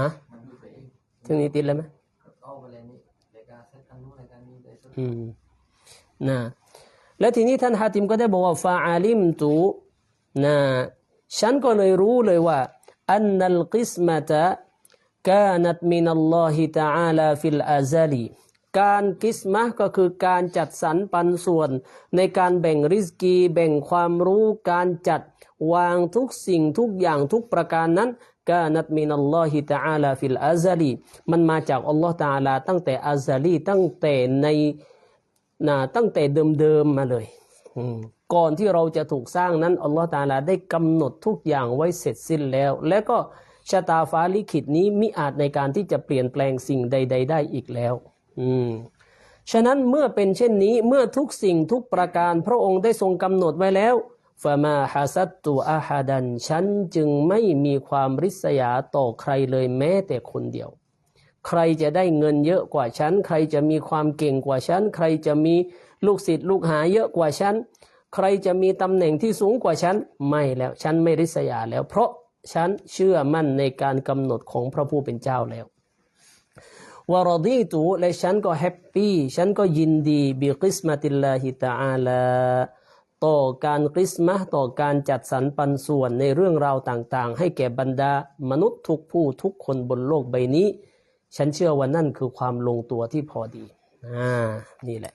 ฮะถึงนี้ติดแล้วไหม เอาไปเลยนี่รายการเซตอันนู้นรายการนี้ได้สุด อืมนะแล้วทีนี้ท่านฮาติมก็ได้บอกว่าฟาอาลิมตุนะฉันก็เลยรู้เลยว่า อันนัลกิสมะตะ كانت من الله تعالى في الأزل การกิสมะก็คือการจัดสรรปันส่วน ในการแบ่งริสกี แบ่งความรู้ การจัด วางทุกสิ่งทุกอย่างทุกประการนั้นกานัตมินัลลอฮิตะอาลาฟิลอาซาลีมันมาจากอัลลอฮ์ตะอาลาตั้งแต่อาซาลีตั้งแต่ในนะตั้งแต่เดิมๆมาเลยก่อนที่เราจะถูกสร้างนั้นอัลลอฮ์ตะอาลาได้กำหนดทุกอย่างไว้เสร็จสิ้นแล้ว และก็ชะตาฟ้าลิขิตนี้มิอาจในการที่จะเปลี่ยนแปลงสิ่งใด ๆ ได้อีกแล้ว อืมฉะนั้นเมื่อเป็นเช่นนี้เมื่อทุกสิ่งทุกประการพระองค์ได้ทรงกำหนดไว้แล้ว ฟามาฮัสัตตุอาฮาดัน ฉันจึงไม่มีความริษยาต่อใครเลยแม้แต่คนเดียว ใครจะได้เงินเยอะกว่าฉัน ใครจะมีความเก่งกว่าฉัน ใครจะมีลูกศิษย์ลูกหาเยอะกว่าฉัน ใครจะมีตำแหน่งที่สูงกว่าฉัน ไม่แล้ว ฉันไม่ริษยาแล้ว เพราะฉันเชื่อมั่นในการกำหนดของพระผู้เป็นเจ้าแล้ววารดีตุและฉันก็แฮปปี้ ฉันก็ยินดีบิกิสมาติลลาฮิตาอาลา ต่อการกิสมะต่อการจัดสรรปันส่วนในเรื่องราวต่างๆ ให้แก่บรรดามนุษย์ทุกผู้ทุกคนบนโลกใบนี้ ฉันเชื่อว่านั่นคือความลงตัวที่พอดีอ่านี่แหละ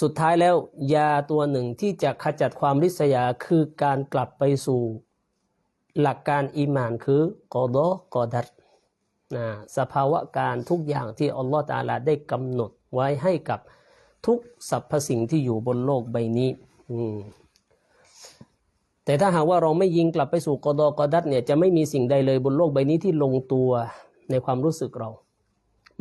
สุดท้ายแล้ว ยาตัวหนึ่งที่จะขจัดความริษยาคือการกลับไปสู่ หลักการอีมานคือกอดอกอดัดสภาวะการทุกอย่างที่อัลลอฮฺตาลาได้กำหนดไว้ให้กับ ทุกสรรพสิ่งที่อยู่บนโลกใบนี้ อืมแต่ถ้าหากว่าเราไม่ยิงกลับไปสู่กอดอกอดัดเนี่ยจะไม่มีสิ่งใดเลยบนโลกใบนี้ที่ลงตัวในความรู้สึกเรา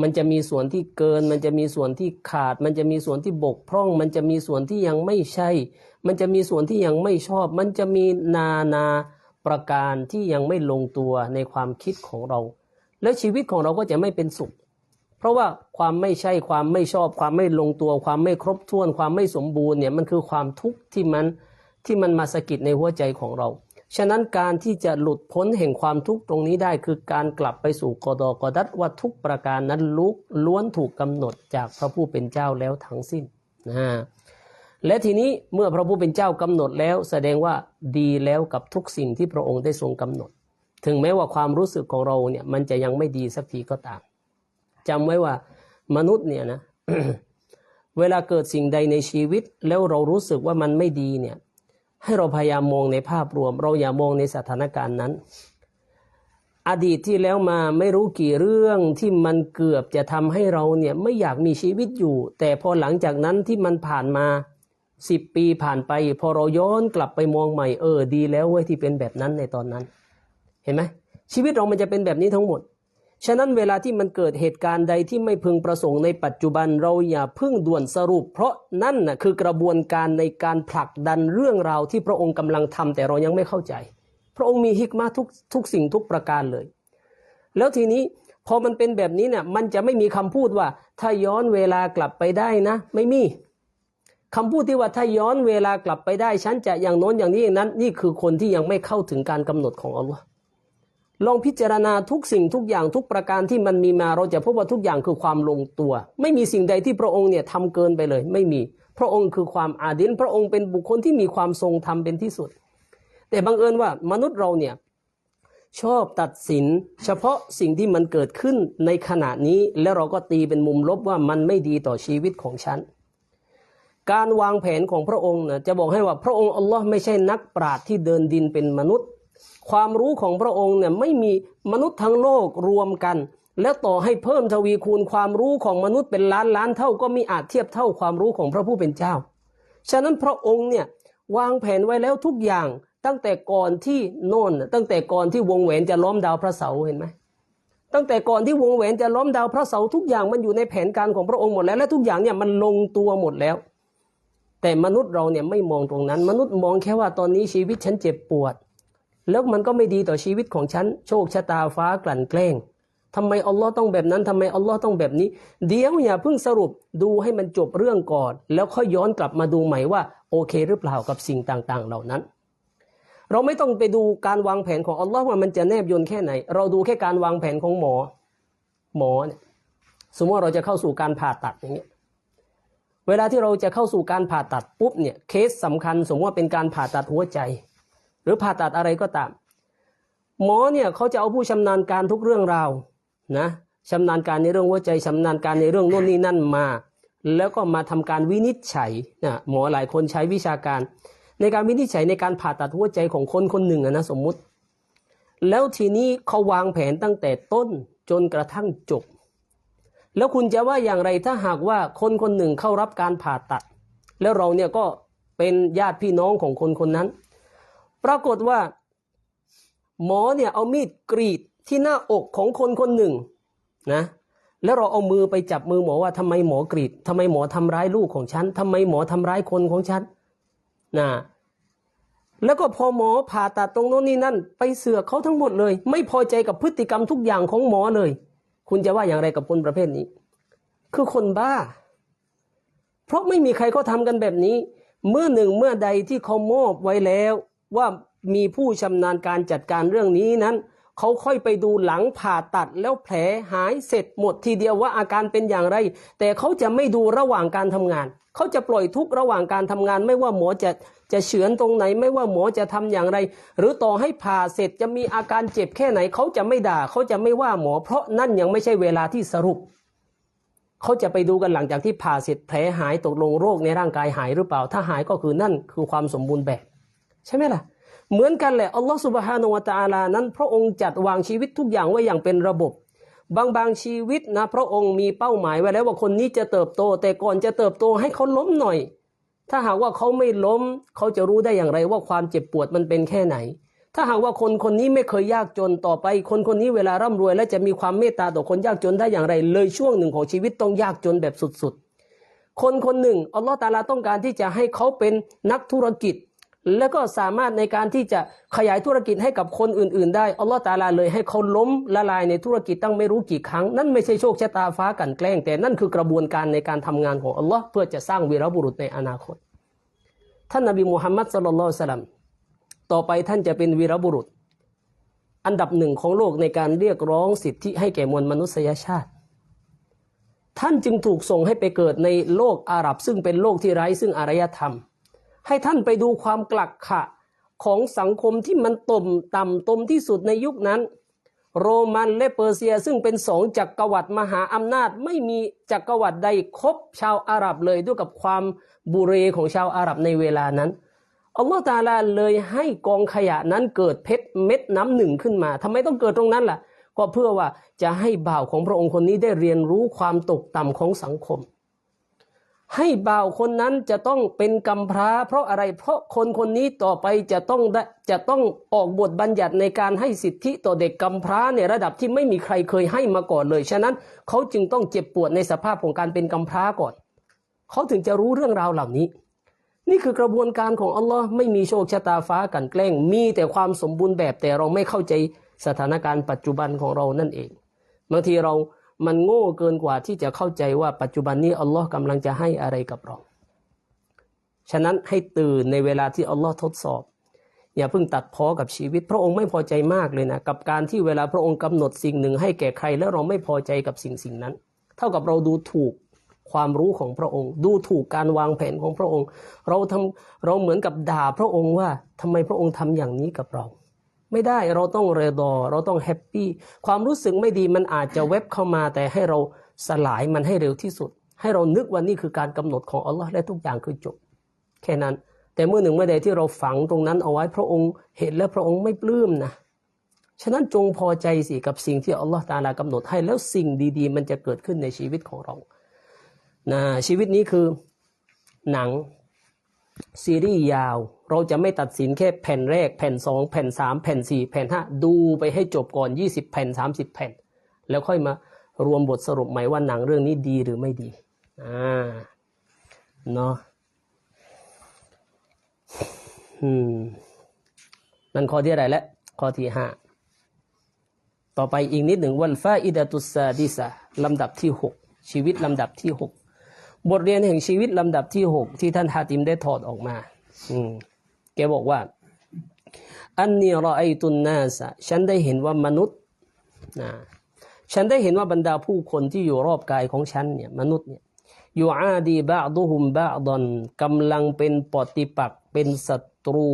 มันจะมีส่วนที่เกิน มันจะมีส่วนที่ขาด มันจะมีส่วนที่บกพร่อง มันจะมีส่วนที่ยังไม่ใช่ มันจะมีส่วนที่ยังไม่ชอบ มันจะมีนานาประการที่ยังไม่ลงตัวในความคิดของเรา และชีวิตของเราก็จะไม่เป็นสุข เพราะว่าความไม่ใช่ความไม่ชอบ ความไม่ลงตัว ความไม่ครบถ้วน ความไม่สมบูรณ์เนี่ยมันคือความทุกข์ที่มันที่มันมาสะกิดในหัวใจของเรา ฉะนั้นการที่จะหลุดพ้นแห่งความทุกข์ตรงนี้ได้ คือการกลับไปสู่กอดอกอดัดว่าทุกประการนั้นลุกล้วนถูกกำหนดจากพระผู้เป็นเจ้าแล้วทั้งสิ้นนะและทีนี้เมื่อพระผู้เป็นเจ้ากำหนดแล้ว แสดงว่าดีแล้วกับทุกสิ่งที่พระองค์ได้ทรงกำหนด ถึงแม้ว่าความรู้สึกของเราเนี่ยมันจะยังไม่ดีสักทีก็ตาม จำไว้ว่ามนุษย์เนี่ยนะเวลาเกิดสิ่งใดในชีวิต แล้วเรารู้สึกว่ามันไม่ดีเนี่ย ให้เราพยายามมองในภาพรวม เราอย่ามองในสถานการณ์นั้น อดีตที่แล้วมาไม่รู้กี่เรื่องที่มันเกือบจะทำให้เราเนี่ยไม่อยากมีชีวิตอยู่ แต่พอหลังจากนั้นที่มันผ่านมาสิบปีผ่านไป พอเราย้อนกลับไปมองใหม่เออดีแล้วเว้ยที่เป็นแบบนั้นในตอนนั้น เห็นไหมชีวิตเรามันจะเป็นแบบนี้ทั้งหมด ฉะนั้นเวลาที่มันเกิดเหตุการณ์ใดที่ไม่พึงประสงค์ในปัจจุบันเราอย่าพึ่งด่วนสรุป เพราะนั่นน่ะคือกระบวนการในการผลักดันเรื่องราวที่พระองค์กำลังทำแต่เรายังไม่เข้าใจ พระองค์มีฮิกมาทุกทุกสิ่งทุกประการเลย แล้วทีนี้พอมันเป็นแบบนี้เนี่ยมันจะไม่มีคำพูดว่า ถ้าย้อนเวลากลับไปได้นะ ไม่มีคำพูดที่ว่าถ้าย้อนเวลากลับไปได้ฉันจะอย่างโน้นอย่างนี้อย่างนั้น นี่คือคนที่ยังไม่เข้าถึงการกำหนดของอัลลอฮ์ ลองพิจารณาทุกสิ่งทุกอย่างทุกประการที่มันมีมาเราจะพบว่าทุกอย่างคือความลงตัว ไม่มีสิ่งใดที่พระองค์เนี่ยทำเกินไปเลย ไม่มี พระองค์คือความอาดิลพระองค์เป็นบุคคลที่มีความทรงธรรมเป็นที่สุด แต่บังเอิญว่ามนุษย์เราเนี่ยชอบตัดสิน เฉพาะสิ่งที่มันเกิดขึ้นในขณะนี้แล้วเราก็ตีเป็นมุมลบว่ามันไม่ดีต่อชีวิตของฉัน การวางแผนของพระองค์นะจะบอกให้ว่าพระองค์อัลลอฮ์ไม่ใช่นักปราชญ์ที่เดินดินเป็นมนุษย์ ความรู้ของพระองค์เนี่ยไม่มีมนุษย์ทั้งโลกรวมกัน แล้วต่อให้เพิ่มทวีคูณความรู้ของมนุษย์เป็นล้านล้านเท่าก็มีอาจเทียบเท่าความรู้ของพระผู้เป็นเจ้า ฉะนั้นพระองค์เนี่ยวางแผนไว้แล้วทุกอย่างตั้งแต่ก่อนที่โน่นตั้งแต่ก่อนที่วงแหวนจะล้อมดาวพระเสาเห็นไหมตั้งแต่ก่อนที่วงแหวนจะล้อมดาวพระเสาทุกอย่างมันอยู่ในแผนการของพระองค์หมดแล้ว และทุกอย่างเนี่ยมันลงตัวหมดแล้ว แต่มนุษย์เราเนี่ยไม่มองตรงนั้น มนุษย์มองแค่ว่าตอนนี้ชีวิตฉันเจ็บปวด แล้วมันก็ไม่ดีต่อชีวิตของฉัน โชคชะตาฟ้ากลั่นแกล้งทำไมอัลลอฮ์ต้องแบบนั้นทำไมอัลลอฮ์ต้องแบบนี้ เดี๋ยวอย่าเพิ่งสรุปดูให้มันจบเรื่องก่อน แล้วค่อยย้อนกลับมาดูใหม่ว่า โอเคหรือเปล่ากับสิ่งต่างๆ เหล่านั้น เราไม่ต้องไปดูการวางแผนของอัลลอฮ์ว่ามันจะแนบยนต์แค่ไหน เราดูแค่การวางแผนของหมอ หมอเนี่ยสมมติเราจะเข้าสู่การผ่าตัดอย่างเงี้ยเวลาที่เราจะเข้าสู่การผ่าตัดปุ๊บเนี่ยเคสสำคัญ สมมติว่าเป็นการผ่าตัดหัวใจ หรือผ่าตัดอะไรก็ตาม หมอเนี่ยเขาจะเอาผู้ชำนาญการทุกเรื่องราวนะชำนาญการในเรื่องหัวใจชำนาญการในเรื่องโน่นนี่นั่นมา แล้วก็มาทำการวินิจฉัยนะหมอหลายคนใช้วิชาการ ในการวินิจฉัยในการผ่าตัดหัวใจของคนคนหนึ่งนะสมมุติ แล้วทีนี้เขาวางแผนตั้งแต่ต้นจนกระทั่งจบ แล้วคุณจะว่าอย่างไรถ้าหากว่าคนคนหนึ่งเข้ารับการผ่าตัด แล้วเราเนี่ยก็เป็นญาติพี่น้องของคนคนนั้น ปรากฏว่า หมอเนี่ยเอามีดกรีดที่หน้าอกของคนคนหนึ่งนะแล้วเราเอามือไปจับมือหมอว่าทำไมหมอกรีดทำไมหมอทำร้ายลูกของฉันทำไมหมอทำร้ายคนของฉันนะแล้วก็พอหมอผ่าตัดตรงโน้นนี่นั่น ไปเสือกเขาทั้งหมดเลย ไม่พอใจกับพฤติกรรมทุกอย่างของหมอเลย คุณจะว่าอย่างไรกับคนประเภทนี้ คือคนบ้า เพราะไม่มีใครเขาทำกันแบบนี้ เมื่อหนึ่งเมื่อใดที่เขามอบไว้แล้ว ว่ามีผู้ชำนาญการจัดการเรื่องนี้นั้นเขาค่อยไปดูหลังผ่าตัดแล้วแผลหายเสร็จหมดทีเดียวว่าอาการเป็นอย่างไร แต่เขาจะไม่ดูระหว่างการทำงาน เขาจะปล่อยทุกระหว่างการทำงาน ไม่ว่าหมอจะจะเฉือนตรงไหน ไม่ว่าหมอจะทำอย่างไร หรือต่อให้ผ่าเสร็จจะมีอาการเจ็บแค่ไหน เขาจะไม่ด่าเขาจะไม่ว่าหมอ เพราะนั่นยังไม่ใช่เวลาที่สรุปเขาจะไปดูกันหลังจากที่ผ่าเสร็จแผลหายตกลงโรคในร่างกายหายหรือเปล่า ถ้าหายก็คือนั่นคือความสมบูรณ์แบบ ใช่ไหมล่ะ เหมือนกันแหละอัลลอฮฺสุบฮานาอะตาลานั้น พระองค์จัดวางชีวิตทุกอย่างไว้อย่างเป็นระบบ บางบางชีวิตนะพระองค์มีเป้าหมายไว้แล้วว่าคนนี้จะเติบโต แต่ก่อนจะเติบโตให้เขาล้มหน่อย ถ้าหากว่าเขาไม่ล้ม เขาจะรู้ได้อย่างไรว่าความเจ็บปวดมันเป็นแค่ไหน ถ้าหากว่าคนคนนี้ไม่เคยยากจนต่อไป คนคนนี้เวลาร่ำรวย และจะมีความเมตตาต่อคนยากจนได้อย่างไร เลยช่วงหนึ่งของชีวิตต้องยากจนแบบสุดๆคนคนหนึ่งอัลลอฮฺตาลาต้องการที่จะให้เขาเป็นนักธุรกิจ แล้วก็สามารถในการที่จะขยายธุรกิจให้กับคนอื่น ๆ ได้อัลลอฮฺตาลาเลยให้เขาล้มละลายในธุรกิจตั้งไม่รู้กี่ครั้ง นั่นไม่ใช่โชคชะตาฟ้ากันแกล้ง แต่นั่นคือกระบวนการในการทำงานของอัลลอฮ์เพื่อจะสร้างวีรบุรุษในอนาคต ท่านนบีมุฮัมมัดสุลลัลสลัมต่อไปท่านจะเป็นวีรบุรุษ อันดับหนึ่งของโลกในการเรียกร้องสิทธิให้แก่มวลมนุษยชาติ ท่านจึงถูกส่งให้ไปเกิดในโลกอาหรับ ซึ่งเป็นโลกที่ไร้ซึ่งอารยธรรม ให้ท่านไปดูความกลักขะของสังคมที่มันต่มต่ำตมที่สุดในยุคนั้น โรมันและเปอร์เซียซึ่งเป็นสองจักรวรรดิมหาอำนาจไม่มีจักรวรรดิใดคบชาวอาหรับเลยด้วยกับความบุเรของชาวอาหรับในเวลานั้นอัลลอฮฺตาลาเลยให้กองขยะนั้นเกิดเพชรเม็ดน้ำหนึ่งขึ้นมาทำไมต้องเกิดตรงนั้นล่ะ ก็เพื่อว่าจะให้บ่าวของพระองค์คนนี้ได้เรียนรู้ความตกต่ำของสังคม ให้บ่าวคนนั้นจะต้องเป็นกำพร้า เพราะอะไรเพราะคนคนนี้ต่อไปจะต้องจะต้องออกบทบัญญัติในการให้สิทธิต่อเด็กกำพร้าในระดับที่ไม่มีใครเคยให้มาก่อนเลย ฉะนั้นเขาจึงต้องเจ็บปวดในสภาพของการเป็นกำพร้าก่อน เขาถึงจะรู้เรื่องราวเหล่านี้ นี่คือกระบวนการของอัลลอฮ์ไม่มีโชคชะตาฟ้ากันแกล้ง มีแต่ความสมบูรณ์แบบแต่เราไม่เข้าใจสถานการณ์ปัจจุบันของเรานั่นเองบางทีเรา มันโง่เกินกว่าที่จะเข้าใจว่าปัจจุบันนี้อัลลอฮ์กำลังจะให้อะไรกับเรา ฉะนั้นให้ตื่นในเวลาที่อัลลอฮ์ทดสอบ อย่าเพิ่งตัดพ้อกับชีวิต พระองค์ไม่พอใจมากเลยนะ กับการที่เวลาพระองค์กำหนดสิ่งหนึ่งให้แก่ใคร แล้วเราไม่พอใจกับสิ่งสิ่งนั้น เท่ากับเราดูถูกความรู้ของพระองค์ ดูถูกการวางแผนของพระองค์ เราทำเราเหมือนกับด่าพระองค์ว่าทำไมพระองค์ทำอย่างนี้กับเรา ไม่ได้เราต้องเรดอ เราต้องแฮปปี้ความรู้สึกไม่ดีมันอาจจะเว็บเข้ามาแต่ให้เราสลายมันให้เร็วที่สุด ให้เรานึกว่านี่คือการกำหนดของอัลลอฮ์และทุกอย่างคือจบ แค่นั้น แต่เมื่อหนึ่งเมื่อใดที่เราฝังตรงนั้นเอาไว้พระองค์เห็นแล้วพระองค์ไม่ปลื้มนะฉะนั้นจงพอใจสิกับสิ่งที่อัลลอฮ์ตาลากำหนดให้แล้วสิ่งดีๆ มันจะเกิดขึ้นในชีวิตของเรานะชีวิตนี้คือหนัง ซีรีส์ยาว เราจะไม่ตัดสินแค่แผ่นแรก แผ่นสองแผ่นสามแผ่นสี่แผ่นห้าดูไปให้จบก่อนยี่สิบแผ่นสามสิบแผ่น แล้วค่อยมารวมบทสรุปใหม่ว่าหนังเรื่องนี้ดีหรือไม่ดีอ่าเนาะอืมนั่นข้อที่อะไรแล้วข้อที่ห้าต่อไปอีกนิดหนึ่งวันฟาอิดะตุสซาดิสะลำดับที่หกชีวิตลำดับที่หก บทเรียนแห่งชีวิตลำดับที่หกที่ท่านฮาติมได้ถอดออกมา อืมแกบอกว่า อันนีรอไอตุนนาสะฉันได้เห็นว่ามนุษย์นะฉันได้เห็นว่าบรรดาผู้คนที่อยู่รอบกายของฉันเนี่ยมนุษย์เนี่ยอยู่อาดีบะดุฮุมบะดอนกำลังเป็นปฏิปักษ์เป็นศัตรู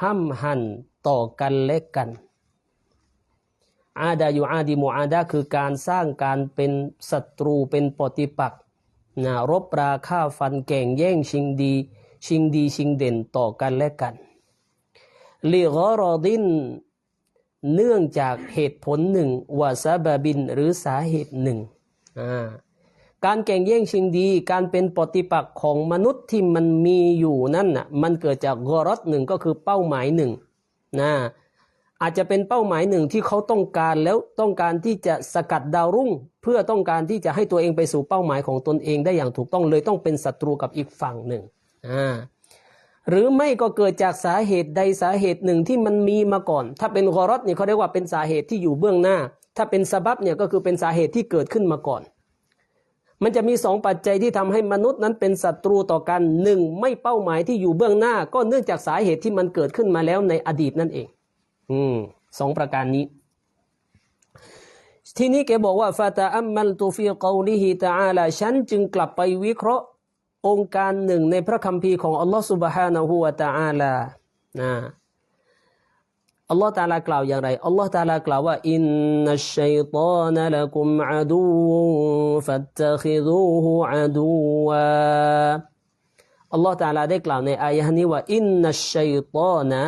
ห้ำหันต่อกันและกัน อาดาอยู่อาดีมูอาดาคือการสร้างการเป็นศัตรูเป็นปฏิปักษ์ นะรบราฆ่าฟันแก่งแย่งชิงดี ชิงดีชิงเด่นต่อกันและกันลิกรอดิน เนื่องจากเหตุผลหนึ่งวาซาบาบินหรือสาเหตุหนึ่ง การแข่งแย่งชิงดี การเป็นปฏิปักษ์ของมนุษย์ที่มันมีอยู่นั่นน่ะมันเกิดจากกรดหนึ่งก็คือเป้าหมายหนึ่งนะ อาจจะเป็นเป้าหมายหนึ่งที่เขาต้องการแล้วต้องการที่จะสกัดดาวรุ่ง เพื่อต้องการที่จะให้ตัวเองไปสู่เป้าหมายของตนเองได้อย่างถูกต้องเลยต้องเป็นศัตรูกับอีกฝั่งหนึ่งอ่าหรือไม่ก็เกิดจากสาเหตุใดสาเหตุหนึ่งที่มันมีมาก่อน ถ้าเป็นกอรอดเนี่ยเขาเรียกว่าเป็นสาเหตุที่อยู่เบื้องหน้า ถ้าเป็นสบับเนี่ยก็คือเป็นสาเหตุที่เกิดขึ้นมาก่อน มันจะมีสองปัจจัยที่ทำให้มนุษย์นั้นเป็นศัตรูต่อกันหนึ่งไม่เป้าหมายที่อยู่เบื้องหน้า ก็เนื่องจากสาเหตุที่มันเกิดขึ้นมาแล้วในอดีตนั่นเอง อืมสองประการนี้ ทีนี้แกบอกว่าฟาตาอัมมัลตูฟีกอลิฮิตาอาลาฉันจึงกลับไปวิเคราะห์องค์การหนึ่งในพระคัมภีร์ของอัลลอฮฺสุบฮานะฮูวะตาอาลานะอัลลอฮฺตาลากล่าวอย่างไรอัลลอฮฺตาลากล่าวว่าอินนัชชัยตานะละกุมอาดูฟัตตะฮิดูฮูอาดูวาอัลลอฮฺตาลาได้กล่าวในอายะนี้ว่าอินนัชชัยตานะ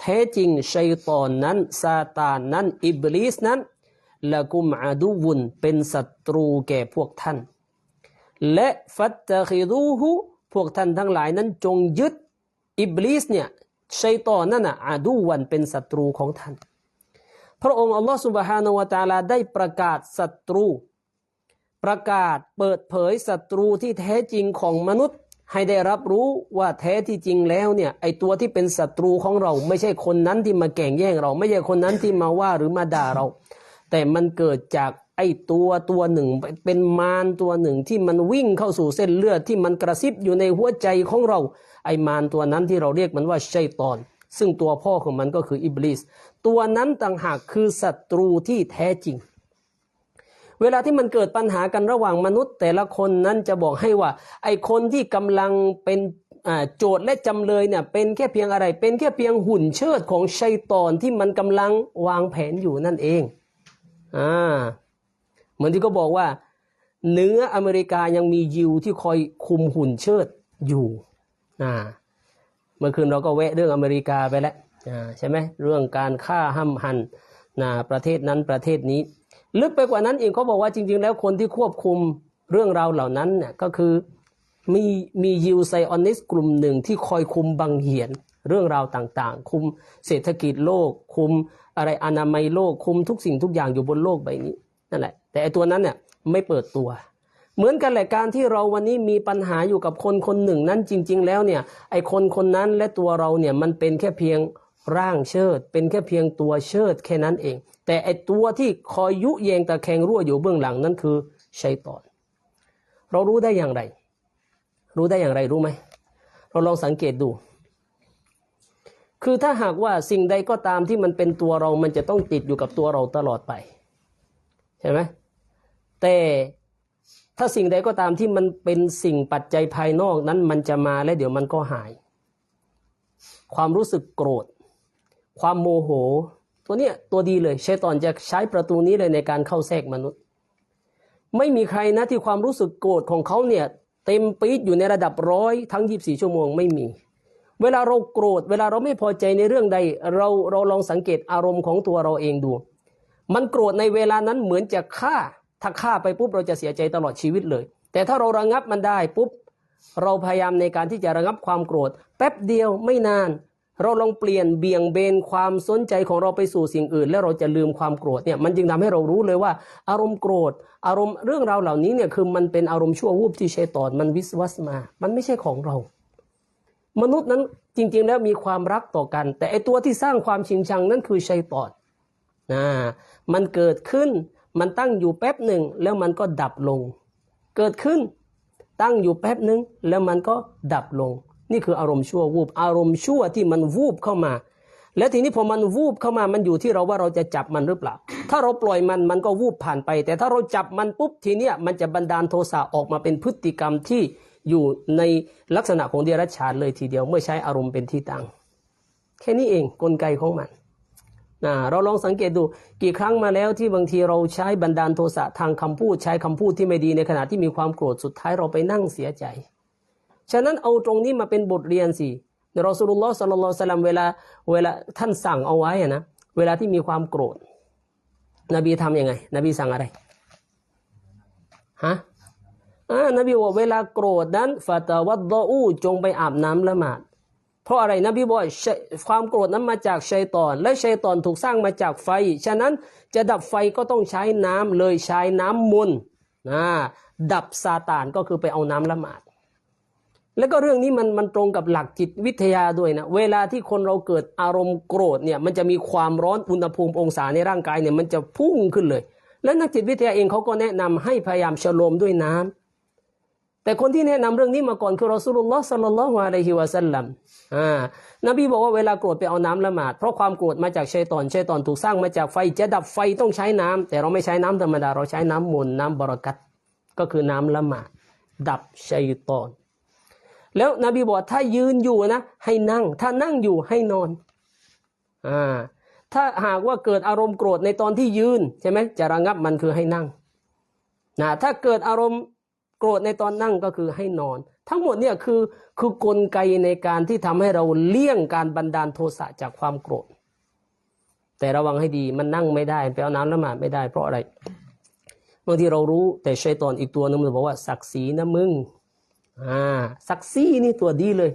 แท้จริงชัยฏอนนั้นซาตานนั้น อิบลิสนั้นละกุมอะดูวุนเป็นศัตรูแก่พวกท่าน และฟัตตะคิดูฮูพวกท่านทั้งหลายนั้นจงยึดอิบลิสเนี่ยชัยตอนนั่นน่ะอาดูวันเป็นศัตรูของท่าน พระองค์อัลลอฮฺสุบฮานาวะตาลาได้ประกาศศัตรู ประกาศเปิดเผยศัตรูที่แท้จริงของมนุษย์ ให้ได้รับรู้ว่าแท้ที่จริงแล้วเนี่ยไอตัวที่เป็นศัตรูของเรา ไม่ใช่คนนั้นที่มาแก่งแย่งเรา ไม่ใช่คนนั้นที่มาว่าหรือมาด่าเรา แต่มันเกิดจากไอตัวตัวหนึ่ง เป็นมารตัวหนึ่งที่มันวิ่งเข้าสู่เส้นเลือดที่มันกระซิบอยู่ในหัวใจของเรา ไอมารตัวนั้นที่เราเรียกมันว่าชัยตอน ซึ่งตัวพ่อของมันก็คืออิบลิสตัวนั้นต่างหากคือศัตรูที่แท้จริง เวลาที่มันเกิดปัญหากันระหว่างมนุษย์ แต่ละคนนั้นจะบอกให้ว่า ไอคนที่กำลังเป็นโจทย์และจำเลยเนี่ยเป็นแค่เพียงอะไร เป็นแค่เพียงหุ่นเชิดของชัยตอนที่มันกำลังวางแผนอยู่นั่นเองอ่าเหมือนที่เขาบอกว่าเนื้ออเมริกายังมียิวที่คอยคุมหุ่นเชิดอยู่อ่าเมื่อคืนเราก็แวะเรื่องอเมริกาไปแล้วอ่าใช่ไหมเรื่องการฆ่าห้ำหันนะประเทศนั้นประเทศนี้ ลึกไปกว่านั้นเองเขาบอกว่าจริง ๆ แล้วคนที่ควบคุมเรื่องราวเหล่านั้นเนี่ยก็คือมีมียิวไซออนิสกลุ่มหนึ่งที่คอยคุมบังเหียนเรื่องราวต่างๆ คุมเศรษฐกิจโลก คุมอะไรอนามัยโลก คุมทุกสิ่งทุกอย่างอยู่บนโลกใบนี้นั่นแหละ แต่ไอตัวนั้นเนี่ยไม่เปิดตัว เหมือนกันแหละการที่เราวันนี้มีปัญหาอยู่กับคนคนหนึ่งนั้นจริง ๆ แล้วเนี่ยไอคนคนนั้นและตัวเราเนี่ยมันเป็นแค่เพียง ร่างเชิด เป็นแค่เพียงตัวเชิดแค่นั้นเอง แต่ไอตัวที่คอยยุแยงตะแคงรั่วอยู่เบื้องหลังนั้นคือชัยตอน เรารู้ได้อย่างไร รู้ได้อย่างไรรู้ไหม เราลองสังเกตดู คือถ้าหากว่าสิ่งใดก็ตามที่มันเป็นตัวเรา มันจะต้องติดอยู่กับตัวเราตลอดไป ใช่ไหมแต่ถ้าสิ่งใดก็ตามที่มันเป็นสิ่งปัจจัยภายนอกนั้นมันจะมาและเดี๋ยวมันก็หาย ความรู้สึกโกรธ ความโมโห ตัวเนี้ยตัวดีเลยชัยตอนจะใช้ประตูนี้เลยในการเข้าแทรกมนุษย์ ไม่มีใครนะที่ความรู้สึกโกรธของเขาเนี่ยเต็มปี๊ดอยู่ในระดับร้อยทั้ง 24 ชั่วโมงไม่มี เวลาเราโกรธ เวลาเราไม่พอใจในเรื่องใด เราเราลองสังเกตอารมณ์ของตัวเราเองดู มันโกรธในเวลานั้นเหมือนจะฆ่า ถ้าฆ่าไปปุ๊บเราจะเสียใจตลอดชีวิตเลย แต่ถ้าเราระงับมันได้ปุ๊บเราพยายามในการที่จะระงับความโกรธ แป๊บเดียวไม่นาน เราลองเปลี่ยนเบี่ยงเบนความสนใจของเราไปสู่สิ่งอื่น แล้วเราจะลืมความโกรธเนี่ยมันจึงทำให้เรารู้เลยว่า อารมณ์โกรธ อารมณ์เรื่องราวเหล่านี้เนี่ยคือมันเป็นอารมณ์ชั่ววูบที่ชัยตอนมันวิสวัสมา มันไม่ใช่ของเรา มนุษย์นั้นจริง ๆ แล้วมีความรักต่อกัน แต่ไอตัวที่สร้างความชิงชังนั้นคือชัยตอนนะมันเกิดขึ้นมันตั้งอยู่แป๊บหนึ่งแล้วมันก็ดับลง เกิดขึ้นตั้งอยู่แป๊บหนึ่งแล้วมันก็ดับลง นี่คืออารมณ์ชั่ววูบ อารมณ์ชั่วที่มันวูบเข้ามา แล้วทีนี้พอมันวูบเข้ามามันอยู่ที่เราว่าเราจะจับมันหรือเปล่า ถ้าเราปล่อยมันมันก็วูบผ่านไป แต่ถ้าเราจับมันปุ๊บทีเนี้ยมันจะบันดาลโทสะออกมาเป็นพฤติกรรมที่อยู่ในลักษณะของเดรัจฉานเลยทีเดียวเมื่อใช้อารมณ์เป็นที่ตั้งแค่นี้เองกลไกของมันนะเราลองสังเกตดูกี่ครั้งมาแล้วที่บางทีเราใช้บันดาลโทสะทางคำพูดใช้คำพูดที่ไม่ดีในขณะที่มีความโกรธสุดท้ายเราไปนั่งเสียใจ ฉะนั้นเอาตรงนี้มาเป็นบทเรียนสิรอสุลลอฮ์สัลลัลลอฮุซัลลัมเวลาเวลาท่านสั่งเอาไว้นะเวลาที่มีความโกรธ นบีทำยังไง นบีสั่งอะไรฮะอ่านบีบอกเวลาโกรธนั้นฟาตาวัดดออูจงไปอาบน้ำละหมาด เพราะอะไรนบีบอกความโกรธนั้นมาจากชัยตอน และชัยตอนถูกสร้างมาจากไฟ ฉะนั้นจะดับไฟก็ต้องใช้น้ำเลยใช้น้ำมนต์นะดับซาตานก็คือไปเอาน้ำละหมาด แล้วก็เรื่องนี้มันมันตรงกับหลักจิตวิทยาด้วยนะ เวลาที่คนเราเกิดอารมณ์โกรธเนี่ยมันจะมีความร้อนอุณหภูมิองศาในร่างกายเนี่ยมันจะพุ่งขึ้นเลย และนักจิตวิทยาเองเขาก็แนะนำให้พยายามชโลมด้วยน้ำแต่คนที่แนะนำเรื่องนี้มาก่อนคือรอสูลุลลอฮ์สัลลัลลอฮุอะลัยฮิวะสัลลัมอ่านบีบอกว่าเวลาโกรธไปเอาน้ำละหมาดเพราะความโกรธมาจากชัยตอนชัยตอนถูกสร้างมาจากไฟจะดับไฟต้องใช้น้ำแต่เราไม่ใช้น้ำธรรมดาเราใช้น้ำมนต์น้ำบรากัตก็คือน้ำละหมาดดับชัยตอน แล้วนบีบอกถ้ายืนอยู่นะให้นั่ง ถ้านั่งอยู่ให้นอน อ่า ถ้าหากว่าเกิดอารมณ์โกรธในตอนที่ยืนใช่ไหมจะระงับมันคือให้นั่งนะถ้าเกิดอารมณ์โกรธในตอนนั่งก็คือให้นอน ทั้งหมดเนี่ยคือคือกลไกในการที่ทำให้เราเลี่ยงการบันดาลโทสะจากความโกรธ แต่ระวังให้ดีมันนั่งไม่ได้ไปเอาน้ำละหมาดไม่ได้เพราะอะไรบางทีเรารู้แต่ชัยตอนอีกตัวนึงมันบอกว่าศักดิ์ศรีนะมึง อ่าศักดิ์ศรีนี่ตัวดีเลย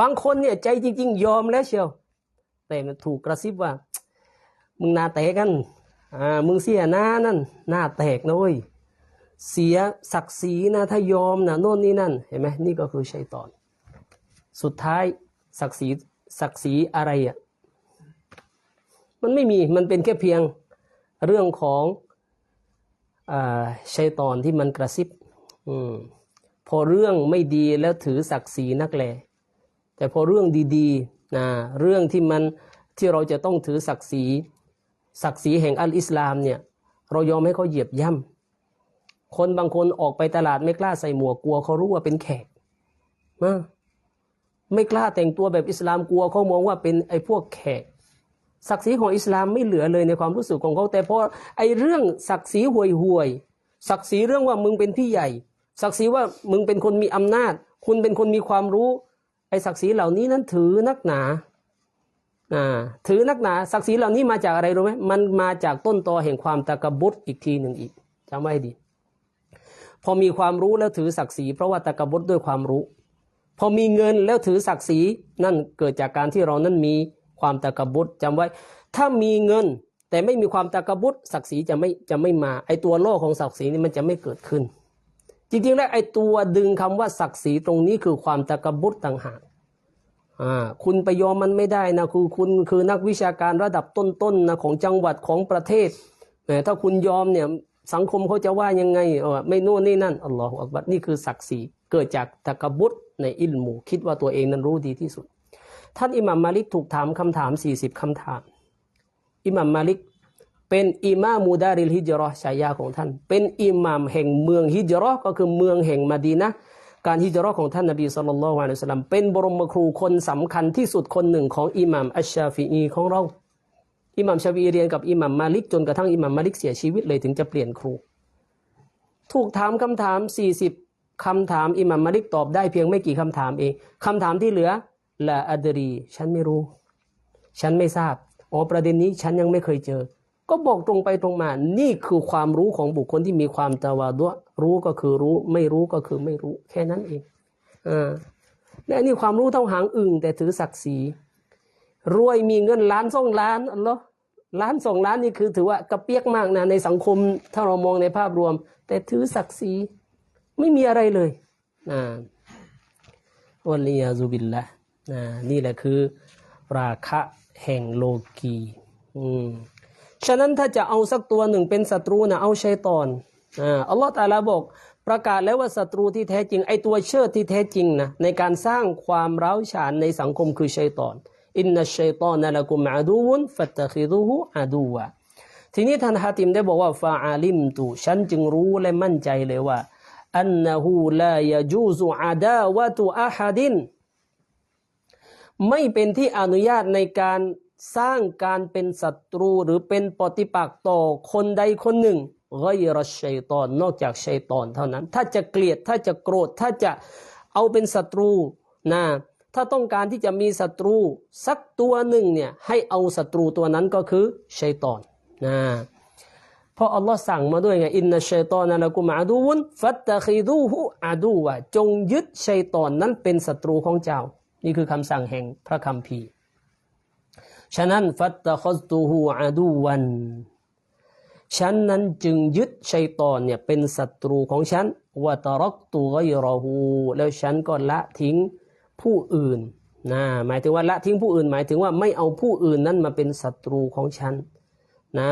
บางคนเนี่ยใจจริง ๆ ยอมแล้วเชียว แต่มันถูกกระซิบว่า มึงหน้าแตกกันอ่ามึงเสียหน้านั่นหน้าแตกนะเว้ยเสียศักดิ์ศรีนะถ้ายอมนะโน่นนี่นั่นเห็นไหมนี่ก็คือชัยตอน สุดท้ายศักดิ์ศรีศักดิ์ศรีอะไรอะมันไม่มีมันเป็นแค่เพียงเรื่องของอ่าชัยตอนที่มันกระซิบ อืม พอเรื่องไม่ดีแล้วถือศักดิ์ศรีนักแลแต่พอเรื่องดีๆนะเรื่องที่มันที่เราจะต้องถือศักดิ์ศรีศักดิ์ศรีแห่งอัลอิสลามเนี่ยเรายอมให้เขาเหยียบย่ำคนบางคนออกไปตลาดไม่กล้าใส่หมวกกลัวเขารู้ว่าเป็นแขกนะไม่กล้าแต่งตัวแบบอิสลามกลัวเขามองว่าเป็นไอ้พวกแขกศักดิ์ศรีของอิสลามไม่เหลือเลยในความรู้สึกของเขาแต่พอไอ้เรื่องศักดิ์ศรีห่วยห่วยศักดิ์ศรีเรื่องว่ามึงเป็นพี่ใหญ่ ศักดิ์ศรีว่ามึงเป็นคนมีอำนาจ คุณเป็นคนมีความรู้ ไอ้ศักดิ์ศรีเหล่านี้นั้นถือนักหนาอ่าถือนักหนา ศักดิ์ศรีเหล่านี้มาจากอะไรรู้ไหมมันมาจากต้นตอแห่งความตะกบุตอีกทีหนึ่งอีกจำไว้ให้ดี พอมีความรู้แล้วถือศักดิ์ศรีเพราะว่าตะกบุตด้วยความรู้ พอมีเงินแล้วถือศักดิ์ศรีนั่นเกิดจากการที่เรานั้นมีความตะกบุตจำไว้ ถ้ามีเงินแต่ไม่มีความตะกบบุตศักดิ์ศรีจะไม่จะไม่มา ไอตัวโลกของศักดิ์ศรีนี่มันจะไม่เกิดขึ้น จริงๆแล้วไอ้ตัวดึงคำว่าศักดิ์ศรีตรงนี้คือความตะกบุตต่างหากอ่าคุณไปยอมมันไม่ได้นะคือคุณคือนักวิชาการระดับต้นๆนะของจังหวัดของประเทศแต่ถ้าคุณยอมเนี่ยสังคมเขาจะว่ายังไงเออไม่นู่นนี่นั่นอัลลอฮฺอักบัรนี่คือศักดิ์ศรีเกิดจากตะกบุตในอิลมูคิดว่าตัวเองนั้นรู้ดีที่สุด ท่านอิหม่ามมาลิกถูกถามคำถาม 40คำถาม อิหม่ามมาลิก เป็นอิมามูดาริลฮิจรอฉายาของท่าน เป็นอิหม่ามแห่งเมืองฮิจรอก็คือเมืองแห่งมาดีนะการฮิจรอของท่านนบีสุลต่านละวะลัยฮิวะสัลลัมเป็นบรมครูคนสำคัญที่สุดคนหนึ่งของอิหม่ามอัชชาฟีอีของเราอิหม่ามชาฟีเรียนกับอิหม่ามมาลิกจนกระทั่งอิหม่ามมาลิกเสียชีวิตเลยถึงจะเปลี่ยนครู ถูกถามคำถาม 40คำถามอิหม่ามมาลิกตอบได้เพียงไม่กี่คำถามเองคำถามที่เหลือละอัดรี ฉันไม่รู้ ฉันไม่ทราบอ๋อประเด็นนี้ฉันยังไม่เคยเจอ ก็บอกตรงไปตรงมา นี่คือความรู้ของบุคคลที่มีความตะวาดวะรู้ก็คือรู้ ไม่รู้ก็คือไม่รู้ แค่นั้นเองอ่าและนี่ความรู้เท่าหางอึ่งแต่ถือศักดิ์ศรีรวยมีเงินล้านสองล้านอัลลอฮ์ล้านสองล้านนี่คือถือว่ากระเปียกมากนะในสังคมถ้าเรามองในภาพรวม แต่ถือศักดิ์ศรีไม่มีอะไรเลยอ่าวันลียาซุบิลละนะนี่แหละคือ ราคะแห่งโลกี อืม ฉะนั้นถ้าจะเอาสักตัวหนึ่งเป็นศัตรูนะเอาชัยตอนอ่าอัลลอฮฺตาลาบอกประกาศแล้วว่าศัตรูที่แท้จริงไอตัวเชิดที่แท้จริงนะในการสร้างความร้าวฉานในสังคมคือชัยตอนอินนัชชัยตอนนะละกุมอาดูวุนฟัตตะคิดูฮูอาดูวะทีนี้ท่านฮาติมได้บอกว่าฟาอาลิมตุฉันจึงรู้และมั่นใจเลยว่าอันนะฮูลายจูซุอาดาวะตุอาฮัดิน ไม่เป็นที่อนุญาตในการ สร้างการเป็นศัตรูหรือเป็นปฏิปักษ์ต่อคนใดคนหนึ่งไกรชัยตอนนอกจากชัยตอนเท่านั้น ถ้าจะเกลียดถ้าจะโกรธ ถ้าจะเอาเป็นศัตรูนะถ้าต้องการที่จะมีศัตรูสักตัวหนึ่งเนี่ยให้เอาศัตรูตัวนั้นก็คือชัยตอนนะเพราะอัลลอฮ์สั่งมาด้วยไงอินนัชชัยตอนนะละกุมอาดูวุนฟัตตะคีดูฮูอาดูวะจงยึดชัยตอนนั้นเป็นศัตรูของเจ้า นี่คือคำสั่งแห่งพระคัมภีร์ ฉะนั้นฟัตตะคอสตูฮูอาดูวันฉันนั้นจึงยึดชัยตอนเนี่ยเป็นศัตรูของฉันวะตรักตูไกรอฮูแล้วฉันก็ละทิ้งผู้อื่นนะหมายถึงว่าละทิ้งผู้อื่น หมายถึงว่าไม่เอาผู้อื่นนั้นมาเป็นศัตรูของฉันนะ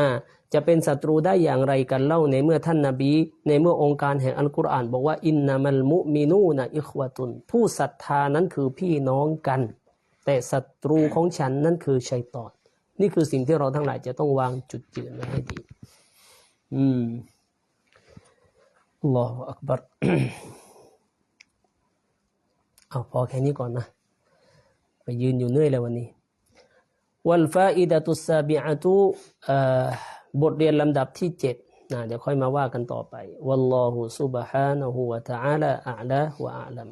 จะเป็นศัตรูได้อย่างไรกันเล่าในเมื่อท่านนาบี ในเมื่อองค์การแห่งอัลกุรอาน บอกว่าอินนามัลมุมินูนะอิควะตุน ผู้ศรัทธานั้นคือพี่น้องกัน แต่ศัตรูของฉันนั้นคือชัยตอน นี่คือสิ่งที่เราทั้งหลายจะต้องวางจุดยืนไว้ให้ดี อืมลออักบัรเอาพอแค่นี้ก่อนนะ ไปยืนอยู่เหนื่อยแล้ววันนี้ วัลฟาอิดะตุสซาบิอะตุบทเรียนลำดับที่เจ็ดนะเดี๋ยวค่อยมาว่ากันต่อไป วัลลอฮุซุบฮานะฮูวะตะอาลาอะลาวะอะลัม